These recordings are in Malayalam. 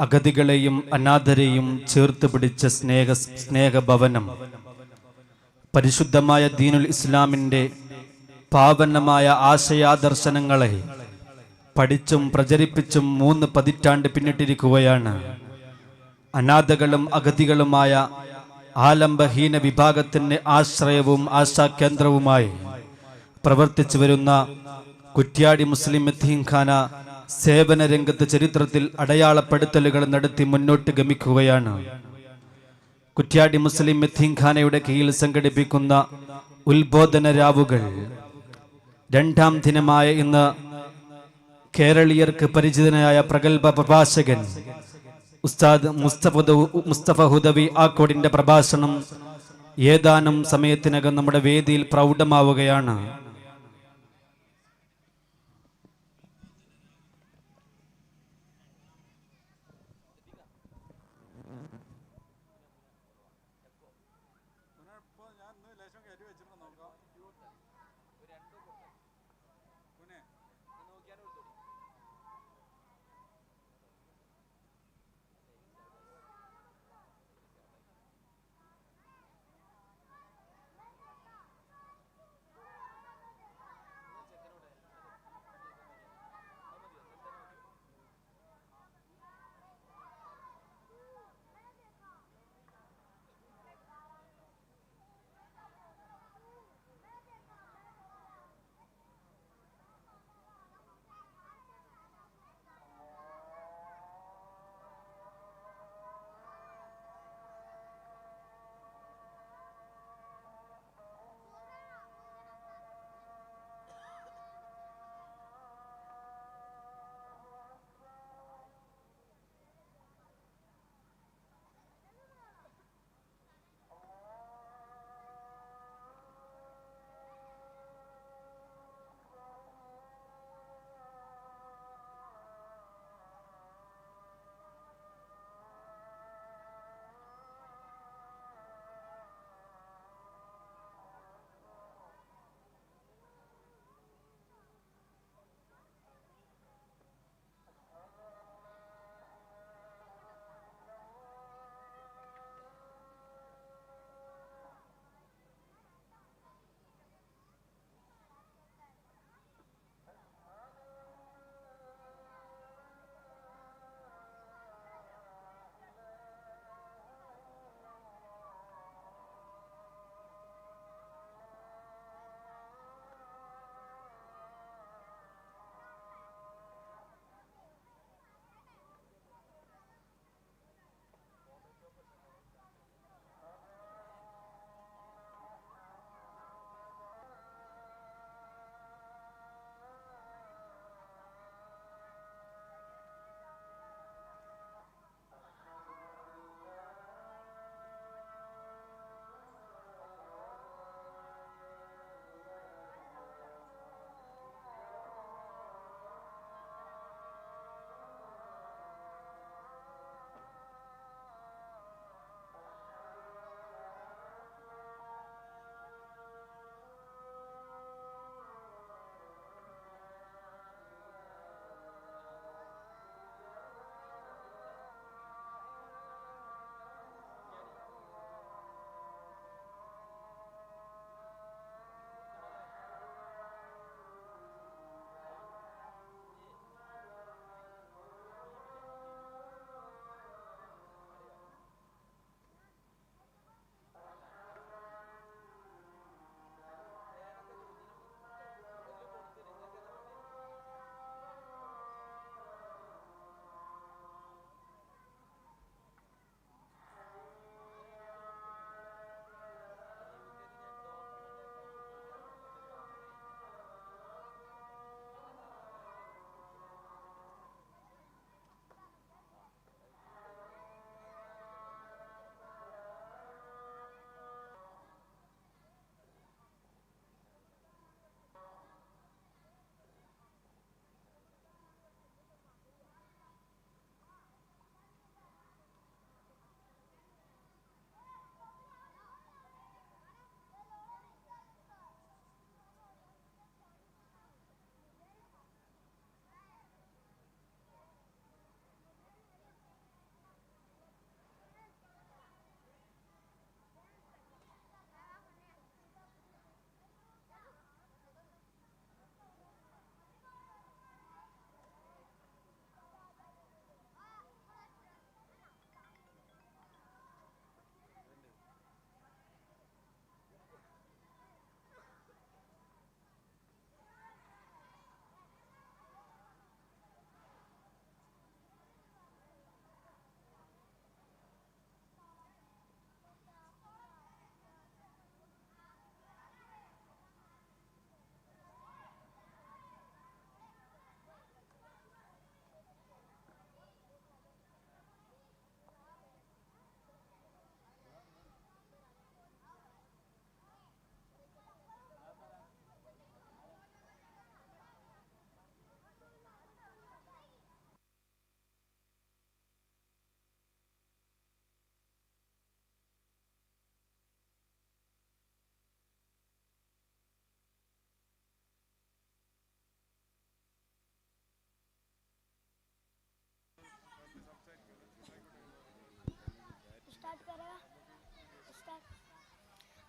അഗതികളെയും അനാഥരെയും ചേർത്ത് പിടിച്ച സ്നേഹ സ്നേഹഭവനം. പരിശുദ്ധമായ ദീനുൽ ഇസ്ലാമിന്റെ പാവനമായ ആശയാദർശനങ്ങളെ പഠിച്ചും പ്രചരിപ്പിച്ചും മൂന്ന് പതിറ്റാണ്ട് പിന്നിട്ടിരിക്കുകയാണ്. അനാഥകളും അഗതികളുമായ ആലംബഹീന വിഭാഗത്തിന് ആശ്രയവും ആശാകേന്ദ്രവുമായി പ്രവർത്തിച്ചു വരുന്ന കുറ്റ്യാടി മുസ്ലിം യത്തീംഖാന സേവന രംഗത്ത് ചരിത്രത്തിൽ അടയാളപ്പെടുത്തലുകൾ നടത്തി മുന്നോട്ട് ഗമിക്കുകയാണ്. കുറ്റ്യാടി മുസ്ലിം യത്തീംഖാനയുടെ കീഴിൽ സംഘടിപ്പിക്കുന്ന ഉത്ബോധന രാവുകൾ രണ്ടാം ദിനമായ ഇന്ന് കേരളീയർക്ക് പരിചിതനായ പ്രഗത്ഭ പ്രഭാഷകൻ ഉസ്താദ് മുസ്തഫ മുസ്തഫ ഹുദവി ആക്കോടിന്റെ പ്രഭാഷണം ഏതാനും സമയത്തിനകം നമ്മുടെ വേദിയിൽ പ്രൗഢമാവുകയാണ്.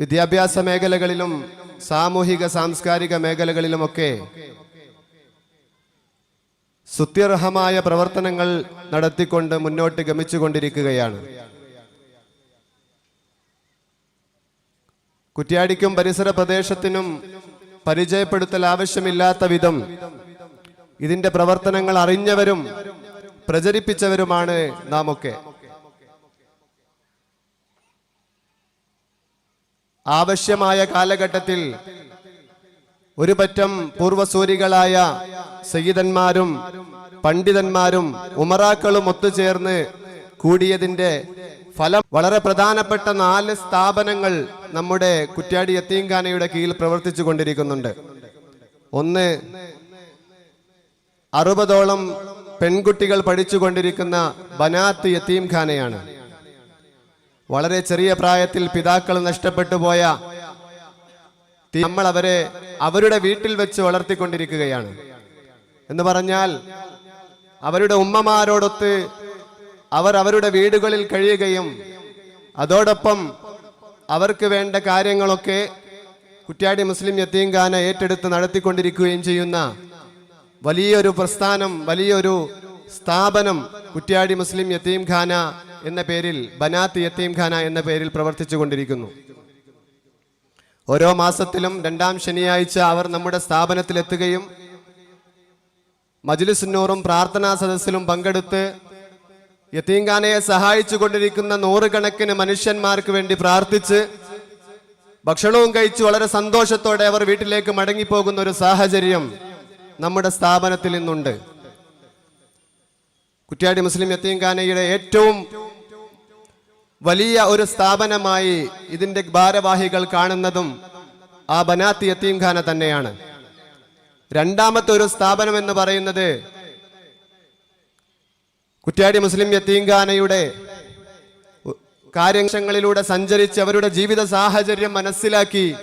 വിദ്യാഭ്യാസ മേഖലകളിലും സാമൂഹിക സാംസ്കാരിക മേഖലകളിലുമൊക്കെ സുത്യർഹമായ പ്രവർത്തനങ്ങൾ നടത്തിക്കൊണ്ട് മുന്നോട്ട് ഗമിച്ചുകൊണ്ടിരിക്കുകയാണ്. കുറ്റ്യാടിക്കും പരിസര പ്രദേശത്തിനും പരിചയപ്പെടുത്തൽ ആവശ്യമില്ലാത്ത വിധം ഇതിന്റെ പ്രവർത്തനങ്ങൾ അറിഞ്ഞവരും പ്രചരിപ്പിച്ചവരുമാണ് നാം ഒക്കെ ആവശ്യമായ കാലഘട്ടത്തിൽ ഒരു പറ്റം പൂർവസൂരികളായ സയ്യിദന്മാരും പണ്ഡിതന്മാരും ഉമറാക്കളും ഒത്തുചേർന്ന് കൂടിയതിന്റെ ഫലം വളരെ പ്രധാനപ്പെട്ട നാല് സ്ഥാപനങ്ങൾ നമ്മുടെ കുറ്റ്യാടി യത്തീംഖാനയുടെ കീഴിൽ പ്രവർത്തിച്ചു കൊണ്ടിരിക്കുന്നുണ്ട്. ഒന്ന് അറുപതോളം പെൺകുട്ടികൾ പഠിച്ചുകൊണ്ടിരിക്കുന്ന ബനാത്ത് യത്തീംഖാനയാണ്. വളരെ ചെറിയ പ്രായത്തിൽ പിതാക്കൾ നഷ്ടപ്പെട്ടു പോയ നമ്മൾ അവരെ അവരുടെ വീട്ടിൽ വെച്ച് വളർത്തിക്കൊണ്ടിരിക്കുകയാണ്. എന്ന് പറഞ്ഞാൽ അവരുടെ ഉമ്മമാരോടൊത്ത് അവർ അവരുടെ വീടുകളിൽ കഴിയുകയും അതോടൊപ്പം അവർക്ക് വേണ്ട കാര്യങ്ങളൊക്കെ കുറ്റ്യാടി മുസ്ലിം യത്തീംഖാന ഏറ്റെടുത്ത് നടത്തിക്കൊണ്ടിരിക്കുകയും ചെയ്യുന്ന വലിയൊരു പ്രസ്ഥാനം വലിയൊരു സ്ഥാപനം കുറ്റ്യാടി മുസ്ലിം യത്തീംഖാന എന്ന പേരിൽ ബനാത്ത് യത്തീംഖാന എന്ന പേരിൽ പ്രവർത്തിച്ചു കൊണ്ടിരിക്കുന്നു. ഓരോ മാസത്തിലും രണ്ടാം ശനിയാഴ്ച അവർ നമ്മുടെ സ്ഥാപനത്തിലെത്തുകയും മജ്ലിസുന്നൂറും പ്രാർത്ഥനാ സദസ്സിലും പങ്കെടുത്ത് യത്തീംഖാനയെ സഹായിച്ചു കൊണ്ടിരിക്കുന്ന നൂറുകണക്കിന് മനുഷ്യന്മാർക്ക് വേണ്ടി പ്രാർത്ഥിച്ച് ഭക്ഷണവും കഴിച്ച് വളരെ സന്തോഷത്തോടെ അവർ വീട്ടിലേക്ക് മടങ്ങിപ്പോകുന്ന ഒരു സാഹചര്യം നമ്മുടെ സ്ഥാപനത്തിൽ ഇന്നുണ്ട്. കുറ്റ്യാടി മുസ്ലിം യത്തീംഖാനയുടെ ഏറ്റവും വലിയ ഒരു സ്ഥാപനമായി ഇതിന്റെ ഭാരവാഹികൾ കാണുന്നതും ആ ബനാത്തി യത്തീംഖാന തന്നെയാണ്. രണ്ടാമത്തെ ഒരു സ്ഥാപനം എന്ന് പറയുന്നത് കുറ്റ്യാടി മുസ്ലിം യത്തീംഖാനയുടെ കാര്യങ്ങളിലൂടെ സഞ്ചരിച്ച് അവരുടെ ജീവിത സാഹചര്യം മനസ്സിലാക്കി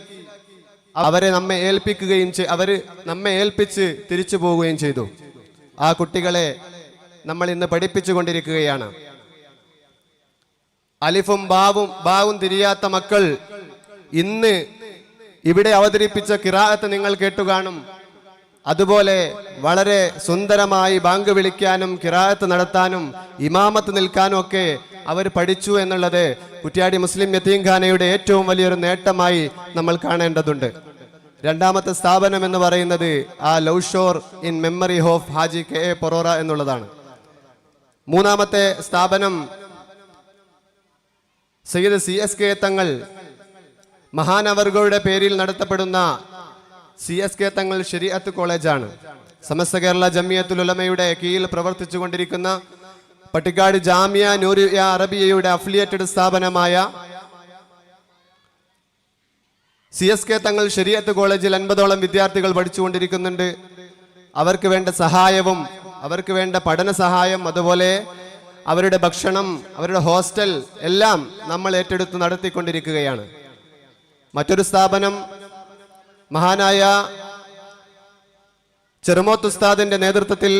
അവരെ നമ്മെ ഏൽപ്പിക്കുകയും അവർ നമ്മെ ഏൽപ്പിച്ച് തിരിച്ചു പോവുകയും ചെയ്തു. ആ കുട്ടികളെ നമ്മൾ ഇന്ന് പഠിപ്പിച്ചു കൊണ്ടിരിക്കുകയാണ് അലിഫും ബാവും ബാവും തിരിയാത്ത മക്കൾ ഇന്ന് ഇവിടെ അവതരിപ്പിച്ച കിറാഅത്ത് നിങ്ങൾ കേട്ടു കാണും. അതുപോലെ വളരെ സുന്ദരമായി ബാങ്ക് വിളിക്കാനും കിറാഹത്ത് നടത്താനും ഇമാമത്ത് നിൽക്കാനും ഒക്കെ അവർ പഠിച്ചു എന്നുള്ളത് കുറ്റ്യാടി മുസ്ലിം യത്തീംഖാനയുടെ ഏറ്റവും വലിയൊരു നേട്ടമായി നമ്മൾ കാണേണ്ടതുണ്ട്. രണ്ടാമത്തെ സ്ഥാപനം എന്ന് പറയുന്നത് ആ love shore in memory of Haji K A Porora എന്നുള്ളതാണ്. മൂന്നാമത്തെ സ്ഥാപനം സയ്യിദ് സി എസ് കെ തങ്ങൾ മഹാനവറുകളുടെ പേരിൽ നടത്തപ്പെടുന്ന സി എസ് കെ തങ്ങൾ ശരിയത്ത് കോളേജാണ്. സമസ്ത കേരള ജമിയത്തുൽ ഉലമയുടെ കീഴിൽ പ്രവർത്തിച്ചു കൊണ്ടിരിക്കുന്ന പട്ടിക്കാട് ജാമിയ നൂരിയ അറബിയയുടെ അഫിലിയേറ്റഡ് സ്ഥാപനമായ C S K Thangal Shariat കോളേജിൽ അൻപതോളം വിദ്യാർത്ഥികൾ പഠിച്ചുകൊണ്ടിരിക്കുന്നുണ്ട്. അവർക്ക് വേണ്ട സഹായവും അവർക്ക് വേണ്ട പഠന സഹായം അതുപോലെ അവരുടെ ഭക്ഷണം അവരുടെ ഹോസ്റ്റൽ എല്ലാം നമ്മൾ ഏറ്റെടുത്ത് നടത്തിക്കൊണ്ടിരിക്കുകയാണ്. മറ്റൊരു സ്ഥാപനം മഹാനായ ചെറുമോത്ത് ഉസ്താദിന്റെ നേതൃത്വത്തിൽ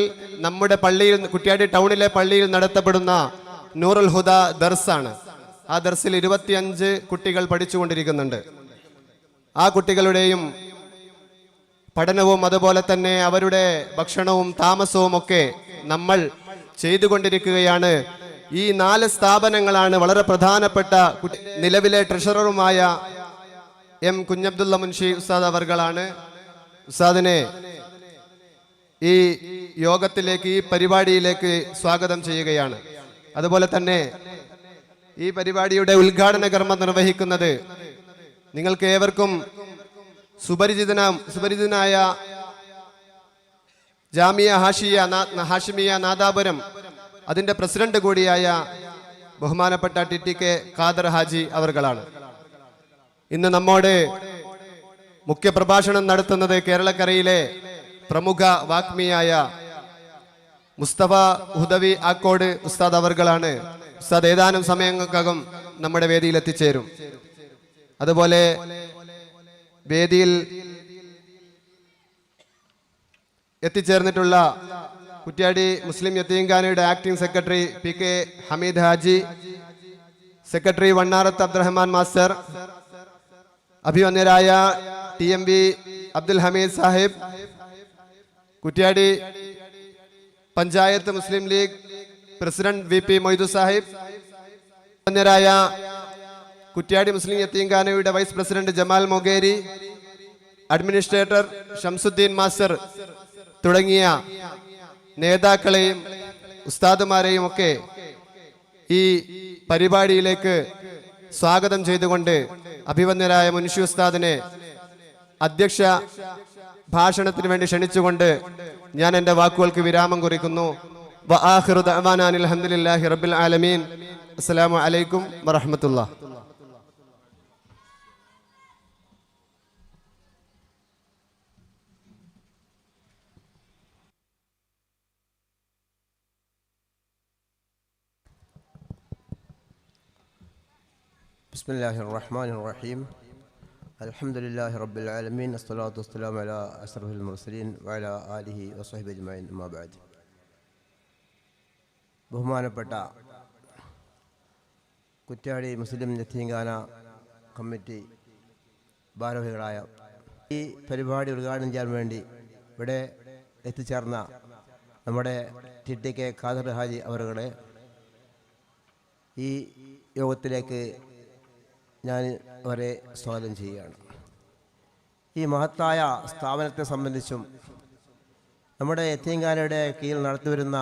നമ്മുടെ പള്ളിയിൽ കുട്ടിയാടി ടൗണിലെ പള്ളിയിൽ നടത്തപ്പെടുന്ന നൂറുൽ ഹുദ ദർസാണ്. ആ ദർസിൽ ഇരുപത്തിയഞ്ച് കുട്ടികൾ പഠിച്ചുകൊണ്ടിരിക്കുന്നുണ്ട്. ആ കുട്ടികളുടെയും പഠനവും അതുപോലെ തന്നെ അവരുടെ ഭക്ഷണവും താമസവും ഒക്കെ നമ്മൾ ചെയ്തുകൊണ്ടിരിക്കുകയാണ്. ഈ നാല് സ്ഥാപനങ്ങളാണ് വളരെ പ്രധാനപ്പെട്ട നിലവിലെ ട്രഷററുമായ എം കുഞ്ഞബ്ദുള്ള മുൻഷി ഉസ്താദ് അവർകളാണ്. ഉസ്താദിനെ ഈ യോഗത്തിലേക്ക് ഈ പരിപാടിയിലേക്ക് സ്വാഗതം ചെയ്യുകയാണ്. അതുപോലെ തന്നെ ഈ പരിപാടിയുടെ ഉദ്ഘാടന കർമ്മം നിർവഹിക്കുന്നത് നിങ്ങൾക്ക് ഏവർക്കും സുപരിചിതന സുപരിചിതനായ ജാമിയ ഹാഷിയ ഹാഷിമിയ നാദാപുരം. അതിന്റെ പ്രസിഡന്റ് കൂടിയായ ബഹുമാനപ്പെട്ട T T K Khader Haji അവർകളാണ്. ഇന്ന് നമ്മോട് മുഖ്യപ്രഭാഷണം നടത്തുന്നത് കേരളക്കരയിലെ പ്രമുഖ വാഗ്മിയായ മുസ്തഫ ഹുദവി ആക്കോട് ഉസ്താദ് അവർകളാണ്. ഉസ്താദ് ഏതാനും സമയങ്ങൾക്കകം നമ്മുടെ വേദിയിൽ എത്തിച്ചേരും അതുപോലെ വേദിയിൽ എത്തിച്ചേർന്നിട്ടുള്ള കുറ്റ്യാടി മുസ്ലിം യത്തീംഖാനയുടെ acting secretary P K Hameed Haji secretary Vannarath Abdurahman master അഭിമന്യരായ T M V Abdul Hameed Sahib Kuttiadi panchayat Muslim League president V P Moidu Sahib അഭിമന്യരായ Kuttiadi മുസ്ലിം യത്തീംഖാനയുടെ vice president Jamal Mogeri administrator Shamsuddin master തുടങ്ങിയ നേതാക്കളെയും ഉസ്താദുമാരെയും ഒക്കെ ഈ പരിപാടിയിലേക്ക് സ്വാഗതം ചെയ്തുകൊണ്ട് അഭിവന്യരായ മുൻഷി ഉസ്താദിനെ അധ്യക്ഷ ഭാഷണത്തിന് വേണ്ടി ക്ഷണിച്ചുകൊണ്ട് ഞാൻ എന്റെ വാക്കുകൾക്ക് വിരാമം കുറിക്കുന്നു. ഹംദുലില്ലാഹി റബ്ബിൽ ആലമീൻ. അസ്സലാമു അലൈക്കും വറഹ്മത്തുള്ളാഹി. بسم الله الرحمن الرحيم الحمد لله رب العالمين الصلاة والسلام على أشرف المرسلين وعلى آله وصحبه أجمعين أما بعد ബഹുമാനപ്പെട്ട കുറ്റ്യാടി മുസ്ലിം യത്തീങ്കാന കമ്മിറ്റി ഭാരവാഹികളായ ഈ പരിപാടി ഉദ്ഘാടനം ചെയ്യാൻ വേണ്ടി ഇവിടെ എത്തിച്ചേർന്ന നമ്മുടെ T T K Khader Haji അവരുകളെ ഈ യോഗത്തിലേക്ക് ഞാൻ അവരെ സ്വാഗതം ചെയ്യുകയാണ്. ഈ മഹത്തായ സ്ഥാപനത്തെ സംബന്ധിച്ചും നമ്മുടെ എത്തിയങ്കാനയുടെ കീഴിൽ നടത്തിവരുന്ന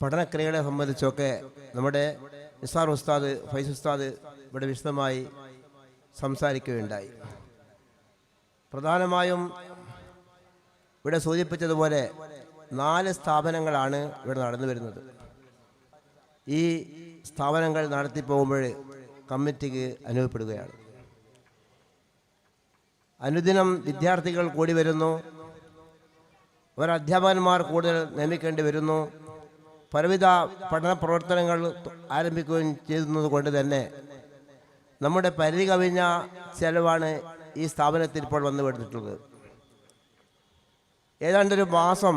പഠനക്രിയകളെ സംബന്ധിച്ചൊക്കെ നമ്മുടെ നിസാർ ഉസ്താദ് ഫൈസ് ഉസ്താദ് ഇവിടെ വിശദമായി സംസാരിക്കുകയുണ്ടായി. പ്രധാനമായും ഇവിടെ സൂചിപ്പിച്ചതുപോലെ നാല് സ്ഥാപനങ്ങളാണ് ഇവിടെ നടന്നു വരുന്നത് ഈ സ്ഥാപനങ്ങൾ നടത്തി പോകുമ്പോൾ കമ്മിറ്റിക്ക് അനുഭവപ്പെടുകയാണ് അനുദിനം വിദ്യാർത്ഥികൾ കൂടി വരുന്നു. ഒരു അധ്യാപകന്മാർ കൂടുതൽ നിയമിക്കേണ്ടി വരുന്നു. പലവിധ പഠന പ്രവർത്തനങ്ങൾ ആരംഭിക്കുകയും ചെയ്യുന്നത് കൊണ്ട് തന്നെ നമ്മുടെ പരിധി കവിഞ്ഞ ചെലവാണ് ഈ സ്ഥാപനത്തിൽ ഇപ്പോൾ വന്നു പെടുത്തിട്ടുള്ളത് ഏതാണ്ടൊരു മാസം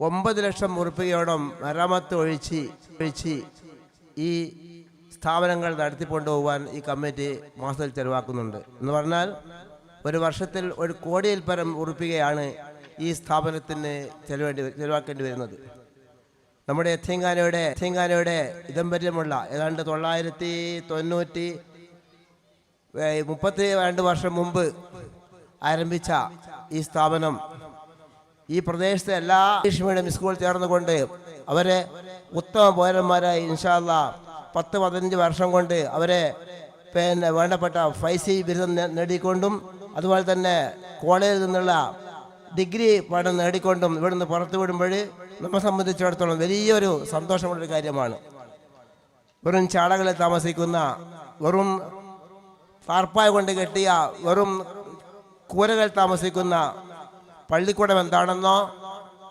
ഒമ്പത് ലക്ഷം ഉറുപ്പികയോളം മരാമത്ത് ഒഴിച്ച് ഒഴിച്ച് ഈ സ്ഥാപനങ്ങൾ നടത്തിക്കൊണ്ടുപോകാൻ ഈ കമ്മിറ്റി മാസത്തിൽ ചെലവാക്കുന്നുണ്ട്. എന്ന് പറഞ്ഞാൽ ഒരു വർഷത്തിൽ ഒരു കോടിയിൽ പരം ഉറപ്പിക്കുകയാണ് ഈ സ്ഥാപനത്തിന് ചെലവേണ്ടി ചെലവാക്കേണ്ടി വരുന്നത്. നമ്മുടെ എത്തിങ്കാനയുടെ എത്തിങ്കാനയുടെ ഇതംബര്യമുള്ള ഏതാണ്ട് തൊള്ളായിരത്തി തൊണ്ണൂറ്റി മുപ്പത്തി രണ്ട് വർഷം മുമ്പ് ആരംഭിച്ച ഈ സ്ഥാപനം ഈ പ്രദേശത്തെ എല്ലാ ഇംഗ്ലീഷ് മീഡിയം സ്കൂൾ ചേർന്നുകൊണ്ട് അവരെ ഉത്തമ പൗരന്മാരായി ഇൻഷാല്ല പത്ത് പതിനഞ്ച് വർഷം കൊണ്ട് അവരെ പിന്നെ വേണ്ടപ്പെട്ട ഫൈസി ബിരുദം നേടിക്കൊണ്ടും അതുപോലെ തന്നെ കോളേജിൽ നിന്നുള്ള ഡിഗ്രി പഠനം നേടിക്കൊണ്ടും ഇവിടുന്ന് പുറത്തു വിടുമ്പോൾ നമ്മെ സംബന്ധിച്ചിടത്തോളം വലിയൊരു സന്തോഷമുള്ളൊരു കാര്യമാണ്. വെറും ചാളകളിൽ താമസിക്കുന്ന വെറും താർപ്പായ കൊണ്ട് കെട്ടിയ വെറും കൂരകൾ താമസിക്കുന്ന പള്ളിക്കൂടം എന്താണെന്നോ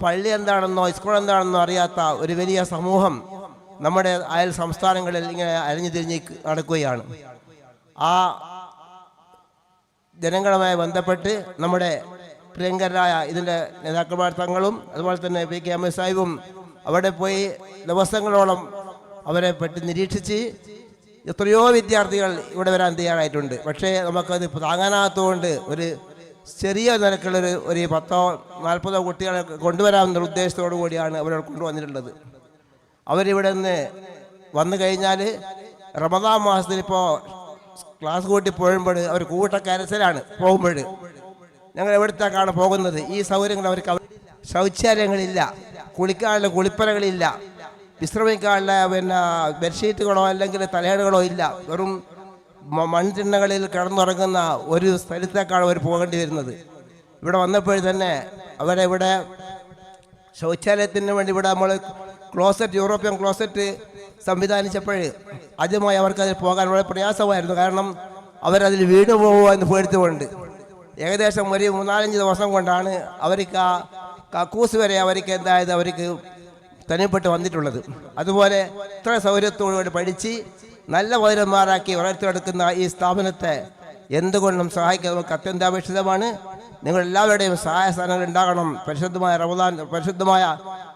പള്ളി എന്താണെന്നോ സ്കൂൾ എന്താണെന്നോ അറിയാത്ത ഒരു വലിയ സമൂഹം നമ്മുടെ അയൽ സംസ്ഥാനങ്ങളിൽ ഇങ്ങനെ അലഞ്ഞു തിരിഞ്ഞ് നടക്കുകയാണ്. ആ ജനങ്ങളുമായി ബന്ധപ്പെട്ട് നമ്മുടെ പ്രിയങ്കരായ ഇതിന്റെ നേതാക്കന്മാർ തങ്ങളും അതുപോലെ തന്നെ പി കെ എസ് സാഹിബും അവിടെ പോയി ദിവസങ്ങളോളം അവരെ പറ്റി നിരീക്ഷിച്ച് എത്രയോ വിദ്യാർത്ഥികൾ ഇവിടെ വരാൻ തയ്യാറായിട്ടുണ്ട്. പക്ഷേ നമുക്കത് താങ്ങാനാകത്തുകൊണ്ട് ഒരു ചെറിയ നിരക്കുള്ളൊരു ഒരു പത്തോ നാൽപ്പതോ കുട്ടികളെ കൊണ്ടുവരാമെന്നൊരു ഉദ്ദേശത്തോടു കൂടിയാണ് അവരെ കൊണ്ടുവന്നിട്ടുള്ളത്. അവരിവിടെ നിന്ന് വന്നു കഴിഞ്ഞാൽ റമദാ മാസത്തിൽ ഇപ്പോൾ ക്ലാസ് കൂട്ടി പോകുമ്പോൾ അവർ കൂട്ടക്കരച്ചിലാണ് പോകുമ്പോൾ. ഞങ്ങൾ എവിടത്തേക്കാണ് പോകുന്നത്? ഈ സൗകര്യങ്ങൾ അവർക്ക് അവ- ശൗചാലയങ്ങളില്ല കുളിക്കാനുള്ള കുളിപ്പലകളില്ല വിശ്രമിക്കാനുള്ള പിന്നെ ബെഡ്ഷീറ്റുകളോ അല്ലെങ്കിൽ തലയണകളോ ഇല്ല. വെറും മൺതിണ്ണകളിൽ കിടന്നുറങ്ങുന്ന ഒരു സ്ഥലത്തേക്കാണ് അവർ പോകേണ്ടി വരുന്നത്. ഇവിടെ വന്നപ്പോഴും തന്നെ അവരെ ഇവിടെ ശൗചാലയത്തിന് വേണ്ടി ഇവിടെ നമ്മൾ ക്ലോസറ്റ് യൂറോപ്യൻ ക്ലോസറ്റ് സംവിധാനിച്ചപ്പോൾ ആദ്യമായി അവർക്ക് അതിൽ പോകാൻ വളരെ പ്രയാസമായിരുന്നു. കാരണം അവരതിൽ വീണ് പോകുമോ എന്ന് പേടിച്ചുകൊണ്ട്. ഏകദേശം ഒരു മൂന്നാലഞ്ച് ദിവസം കൊണ്ടാണ് അവർക്ക് ആ കക്കൂസ് വരെ അവർക്ക് എന്തായത് അവർക്ക് തനിപ്പെട്ട് വന്നിട്ടുള്ളത്. അതുപോലെ ഇത്ര സൗകര്യത്തോടുകൂടി പഠിച്ച് നല്ല പൗരന്മാരാക്കി വളർത്തിയെടുക്കുന്ന ഈ സ്ഥാപനത്തെ എന്തുകൊണ്ടും സഹായിക്കാൻ നമുക്ക് അത്യന്താപേക്ഷിതമാണ്. നിങ്ങൾ എല്ലാവരുടെയും സഹായ സ്ഥാനങ്ങൾ ഉണ്ടാകണം പരിശുദ്ധമായ റമദാൻ പരിശുദ്ധമായ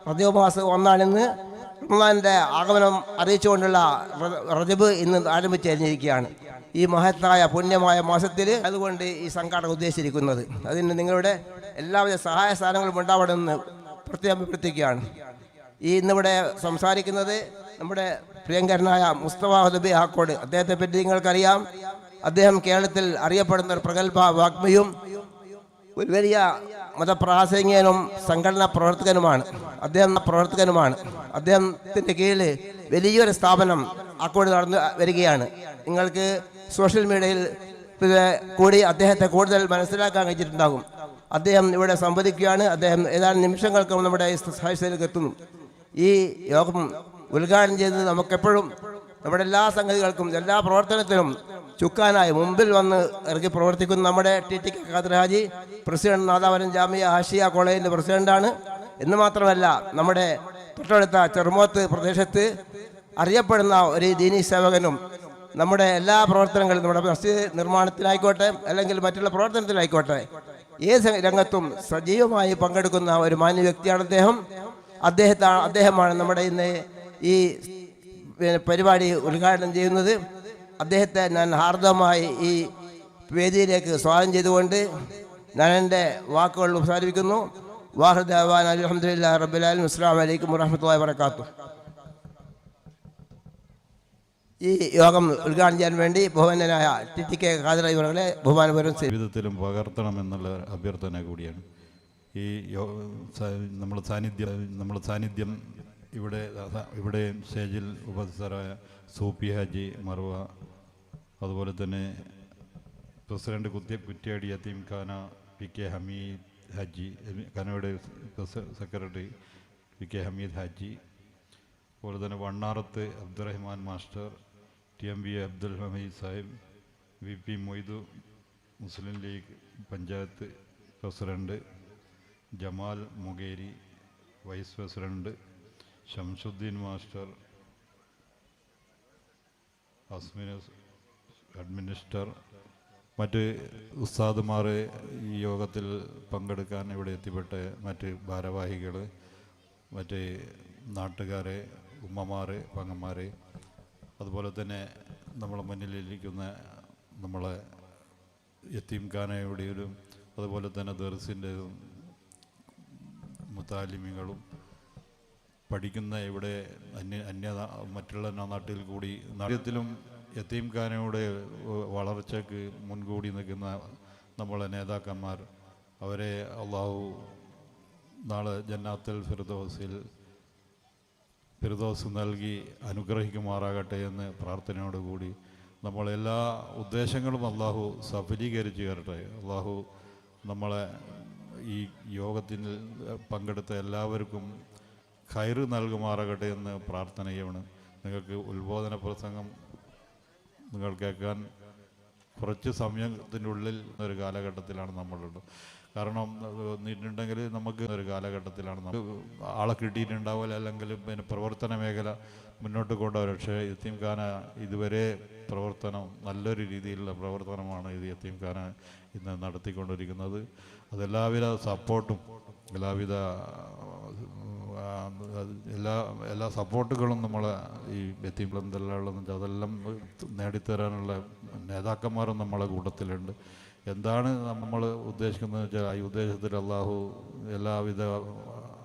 റജബ് ഒന്നാണെന്ന് റമദാന്റെ ആഗമനം അറിയിച്ചുകൊണ്ടുള്ള റജബ് ഇന്ന് ആരംഭിച്ചു കഴിഞ്ഞിരിക്കുകയാണ് ഈ മഹത്തായ പുണ്യമായ മാസത്തിൽ അതുകൊണ്ട് ഈ സംഘാടകം ഉദ്ദേശിച്ചിരിക്കുന്നത്. അതിന് നിങ്ങളുടെ എല്ലാവിധ സഹായ സ്ഥാനങ്ങളും ഉണ്ടാവണമെന്ന് പ്രത്യേകം ഈ ഇന്നിവിടെ സംസാരിക്കുന്നത് നമ്മുടെ പ്രിയങ്കരനായ മുസ്തഫ ഹുദബി ഹാക്കോട് അദ്ദേഹത്തെ പറ്റി നിങ്ങൾക്കറിയാം. അദ്ദേഹം കേരളത്തിൽ അറിയപ്പെടുന്ന ഒരു പ്രഗത്ഭ വാഗ്മിയും ഒരു വലിയ മതപ്രാസംഗികനും സംഘടനാ പ്രവർത്തകനുമാണ്. അദ്ദേഹം പ്രവർത്തകനുമാണ്. അദ്ദേഹത്തിന്റെ കീഴിൽ വലിയൊരു സ്ഥാപനം അക്കോട് നടന്നു വരികയാണ്. നിങ്ങൾക്ക് സോഷ്യൽ മീഡിയയിൽ കൂടി അദ്ദേഹത്തെ കൂടുതൽ മനസ്സിലാക്കാൻ കഴിഞ്ഞിട്ടുണ്ടാകും. അദ്ദേഹം ഇവിടെ സംവദിക്കുകയാണ്. അദ്ദേഹം ഏതാനും നിമിഷങ്ങൾക്കും നമ്മുടെ ഈ സാഹചര്യത്തിലേക്ക് എത്തുന്നു. ഈ യോഗം ഉദ്ഘാടനം ചെയ്തത് നമുക്കെപ്പോഴും നമ്മുടെ എല്ലാ സംഗതികൾക്കും എല്ലാ പ്രവർത്തനത്തിനും ചുക്കാനായി മുമ്പിൽ വന്ന് ഇറങ്ങി പ്രവർത്തിക്കുന്ന നമ്മുടെ T T Khader Haji president Nadapuram Jamia Hashiya കോളേജിന്റെ പ്രസിഡന്റാണ്. എന്ന് മാത്രമല്ല നമ്മുടെ തൊട്ടടുത്ത ചെറുമോത്ത് പ്രദേശത്ത് അറിയപ്പെടുന്ന ഒരു ദീനി സേവകനും നമ്മുടെ എല്ലാ പ്രവർത്തനങ്ങളും നമ്മുടെ മസ്ജിദ് നിർമ്മാണത്തിലായിക്കോട്ടെ അല്ലെങ്കിൽ മറ്റുള്ള പ്രവർത്തനത്തിലായിക്കോട്ടെ ഏത് രംഗത്തും സജീവമായി പങ്കെടുക്കുന്ന ഒരു മാന്യ വ്യക്തിയാണ് അദ്ദേഹം. അദ്ദേഹത്താണ് അദ്ദേഹമാണ് നമ്മുടെ ഇന്ന് ഈ പരിപാടി ഉദ്ഘാടനം ചെയ്യുന്നത്. അദ്ദേഹത്തെ ഞാൻ ഹാർദമായി ഈ വേദിയിലേക്ക് സ്വാഗതം ചെയ്തുകൊണ്ട് ഞാൻ എന്റെ വാക്കുകൾ ഉപസാരിപ്പിക്കുന്നു. വാഹുദാൻ അലഹമുല്ലാ റബുലാലും അസ്സാം വലൈക്കും വറഹമത്തല്ലാ വർക്കാത്തു ഈ യോഗം ഉദ്ഘാടനം ചെയ്യാൻ വേണ്ടി ബഹുമാനായ ടി ടി കെ ഖാദർ ഇവരുടെ ബഹുമാനപൂർവം. വിധത്തിലും പകർത്തണമെന്നുള്ള അഭ്യർത്ഥന കൂടിയാണ്. ഈ നമ്മുടെ സാന്നിധ്യം നമ്മൾ സാന്നിധ്യം ഇവിടെ ഇവിടെ സ്റ്റേജിൽ ഉപസ്ഥരായ സൂപ്പി ഹാജി മറുവ അതുപോലെ തന്നെ പ്രസിഡന്റ് കുത്തിയ കുറ്റ്യാടി അതീം ഖാന P K Hameed Haji ഖാനയുടെ secretary P K Hameed Haji അതുപോലെ തന്നെ Vannarath Abdurahman master T M V Abdul Hameed Sahib V P Moidu Muslim League panchayat president Jamal Mugeri vice president Shamsuddin master അസ്മിനസ് administrator മറ്റ് ഉസ്താദുമാർ ഈ യോഗത്തിൽ പങ്കെടുക്കാൻ ഇവിടെ എത്തിപ്പെട്ട് മറ്റ് ഭാരവാഹികൾ മറ്റ് നാട്ടുകാരെ ഉമ്മമാർ പങ്ങന്മാർ അതുപോലെ തന്നെ നമ്മളെ മുന്നിലിരിക്കുന്ന നമ്മളെ യത്തീംഖാനയുടെയും അതുപോലെ തന്നെ ദർസിന്റെതും മുത്താലിമികളും പഠിക്കുന്ന ഇവിടെ അന്യ അന്യ മറ്റുള്ള നാട്ടിൽ കൂടി നാട്യത്തിലും യത്തീംഖാനയുടെ വളർച്ചയ്ക്ക് മുൻകൂടി നിൽക്കുന്ന നമ്മളെ നേതാക്കന്മാർ അവരെ അള്ളാഹു നാളെ ജന്നാത്തൽ ഫിർദോസിൽ ഫിർദോസ് നൽകി അനുഗ്രഹിക്കുമാറാകട്ടെ എന്ന് പ്രാർത്ഥനയോടുകൂടി നമ്മളെല്ലാ ഉദ്ദേശങ്ങളും അള്ളാഹു സഫലീകരിച്ചു തരട്ടെ. അള്ളാഹു നമ്മളെ ഈ യോഗത്തിൽ പങ്കെടുത്ത എല്ലാവർക്കും ഖൈറ് നൽകുമാറാകട്ടെ എന്ന് പ്രാർത്ഥനയാണ്. നിങ്ങൾക്ക് ഉത്ബോധന പ്രസംഗം നിങ്ങൾ കേൾക്കാൻ കുറച്ച് സമയത്തിനുള്ളിൽ ഒരു കാലഘട്ടത്തിലാണ് നമ്മളുള്ളത്. കാരണം നീട്ടുണ്ടെങ്കിൽ നമുക്ക് ഒരു കാലഘട്ടത്തിലാണ് നമുക്ക് ആളെ കിട്ടിയിട്ടുണ്ടാവില്ല അല്ലെങ്കിൽ പിന്നെ പ്രവർത്തന മേഖല മുന്നോട്ട് കൊണ്ടുവരും പക്ഷേ യത്തീംഖാന ഇതുവരെ പ്രവർത്തനം നല്ലൊരു രീതിയിലുള്ള പ്രവർത്തനമാണ് ഇത് യത്തീംഖാന ഇന്ന് നടത്തിക്കൊണ്ടിരിക്കുന്നത്. അതെല്ലാവിധ സപ്പോർട്ടും എല്ലാവിധ എല്ലാ എല്ലാ സപ്പോർട്ടുകളും നമ്മൾ ഈ എത്തിയും എന്തെല്ലാം അതെല്ലാം നേടിത്തരാനുള്ള നേതാക്കന്മാരും നമ്മളെ കൂട്ടത്തിലുണ്ട്. എന്താണ് നമ്മൾ ഉദ്ദേശിക്കുന്നത് വെച്ചാൽ ഈ ഉദ്ദേശത്തിൽ അള്ളാഹു എല്ലാവിധ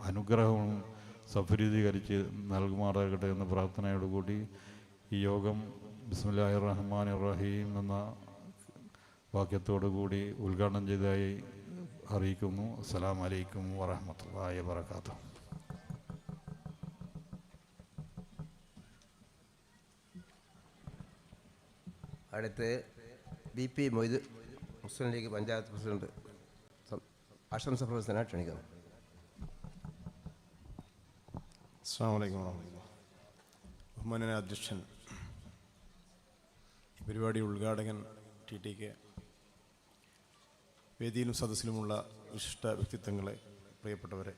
അനുഗ്രഹവും സഫലീകരിച്ച് നൽകുമാറാകട്ടെ എന്ന പ്രാർത്ഥനയോടുകൂടി ഈ യോഗം ബിസ്മില്ലാഹി റഹ്മാൻ റഹീം എന്ന വാക്യത്തോടു കൂടി ഉദ്ഘാടനം ചെയ്തതായി അറിയിക്കുന്നു. അസ്സലാമു വലൈക്കും വറഹ്മത്തുള്ളാഹി വബറകാതുഹു. അടുത്ത് B P Moidu Muslim League panchayat president ആശംസ പ്രവർത്തന ക്ഷണിക്കുന്നു. അസ്സാം വലൈക്കും അധ്യക്ഷൻ ഈ പരിപാടി ഉദ്ഘാടകൻ ടി ടി കെ. വേദിയിലും സദസ്സിലുമുള്ള വിശിഷ്ട വ്യക്തിത്വങ്ങളെ പ്രിയപ്പെട്ടവരെ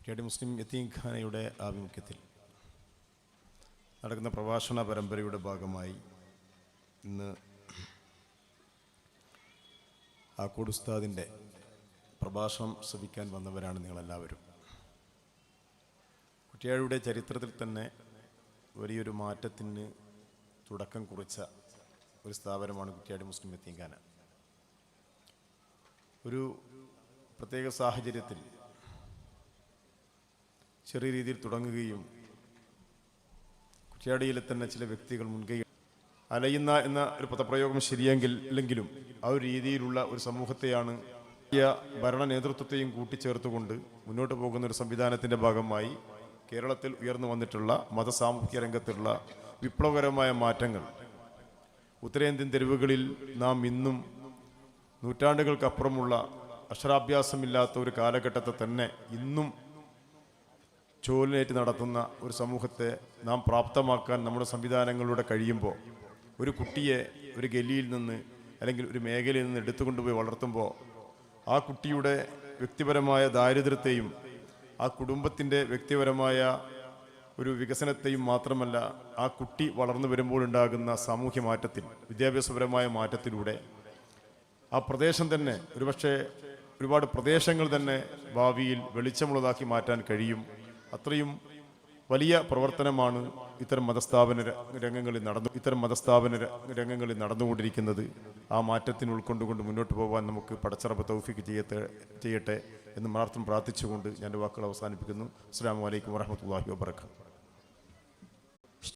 കെ ഡി മുസ്ലിം യത്തീം ഖാനയുടെ ആഭിമുഖ്യത്തിൽ നടക്കുന്ന പ്രഭാഷണ പരമ്പരയുടെ ഭാഗമായി ഇന്ന് ആക്കോട് ഉസ്താദിന്റെ പ്രഭാഷണം ശ്രവിക്കാൻ വന്നവരാണ് നിങ്ങളെല്ലാവരും. കുറ്റിയാടിയുടെ ചരിത്രത്തിൽ തന്നെ വലിയൊരു മാറ്റത്തിന് തുടക്കം കുറിച്ച ഒരു സ്ഥാപനമാണ് കുറ്റിയാടി മുസ്ലിം എത്തിങ്കാന ഒരു പ്രത്യേക സാഹചര്യത്തിൽ ചെറിയ രീതിയിൽ തുടങ്ങുകയും കുറ്റിയാടിയിലെ തന്നെ ചില വ്യക്തികൾ മുൻകൈ അലയുന്ന എന്ന ഒരു പദപ്രയോഗം ശരിയെങ്കിൽ ഇല്ലെങ്കിലും ആ ഒരു രീതിയിലുള്ള ഒരു സമൂഹത്തെയാണ് ഭരണ നേതൃത്വത്തെയും കൂട്ടിച്ചേർത്തുകൊണ്ട് മുന്നോട്ട് പോകുന്ന ഒരു സംവിധാനത്തിന്റെ ഭാഗമായി കേരളത്തിൽ ഉയർന്നു വന്നിട്ടുള്ള മതസാമൂഹ്യ രംഗത്തുള്ള വിപ്ലവകരമായ മാറ്റങ്ങൾ. ഉത്തരേന്ത്യൻ തെരുവുകളിൽ നാം ഇന്നും നൂറ്റാണ്ടുകൾക്കപ്പുറമുള്ള അക്ഷരാഭ്യാസമില്ലാത്ത ഒരു കാലഘട്ടത്തെ തന്നെ ഇന്നും ചോലിനേറ്റ് നടത്തുന്ന ഒരു സമൂഹത്തെ നാം പ്രാപ്തമാക്കാൻ നമ്മുടെ സംവിധാനങ്ങളിലൂടെ കഴിയുമ്പോൾ ഒരു കുട്ടിയെ ഒരു ഗലിയിൽ നിന്ന് അല്ലെങ്കിൽ ഒരു മേഖലയിൽ നിന്ന് എടുത്തുകൊണ്ടുപോയി വളർത്തുമ്പോൾ ആ കുട്ടിയുടെ വ്യക്തിപരമായ ദാരിദ്ര്യത്തെയും ആ കുടുംബത്തിന്റെ വ്യക്തിപരമായ ഒരു വികസനത്തെയും മാത്രമല്ല ആ കുട്ടി വളർന്നു വരുമ്പോൾ ഉണ്ടാകുന്ന സാമൂഹ്യ മാറ്റത്തിൽ വിദ്യാഭ്യാസപരമായ മാറ്റത്തിലൂടെ ആ പ്രദേശം തന്നെ ഒരുപക്ഷെ ഒരുപാട് പ്രദേശങ്ങൾ തന്നെ ഭാവിയിൽ വെളിച്ചമുള്ളതാക്കി മാറ്റാൻ കഴിയും. അത്രയും വലിയ പ്രവർത്തനമാണ് ഇത്തരം മതസ്ഥാപന രംഗങ്ങളിൽ നടന്നു ഇത്തരം മതസ്ഥാപന രംഗങ്ങളിൽ നടന്നുകൊണ്ടിരിക്കുന്നത്. ആ മാറ്റത്തിന് ഉൾക്കൊണ്ടുകൊണ്ട് മുന്നോട്ട് പോകാൻ നമുക്ക് പടച്ചറപ്പ് തൗഫിക്ക് ചെയ്യട്ടെ ചെയ്യട്ടെ. എന്ന് മാത്രം പ്രാർത്ഥിച്ചുകൊണ്ട് ഞാൻ വാക്കുകൾ അവസാനിപ്പിക്കുന്നു. അസ്സാം വലൈക്കും വാഹമത്തല്ലാഹി വാബർക്കാത്തു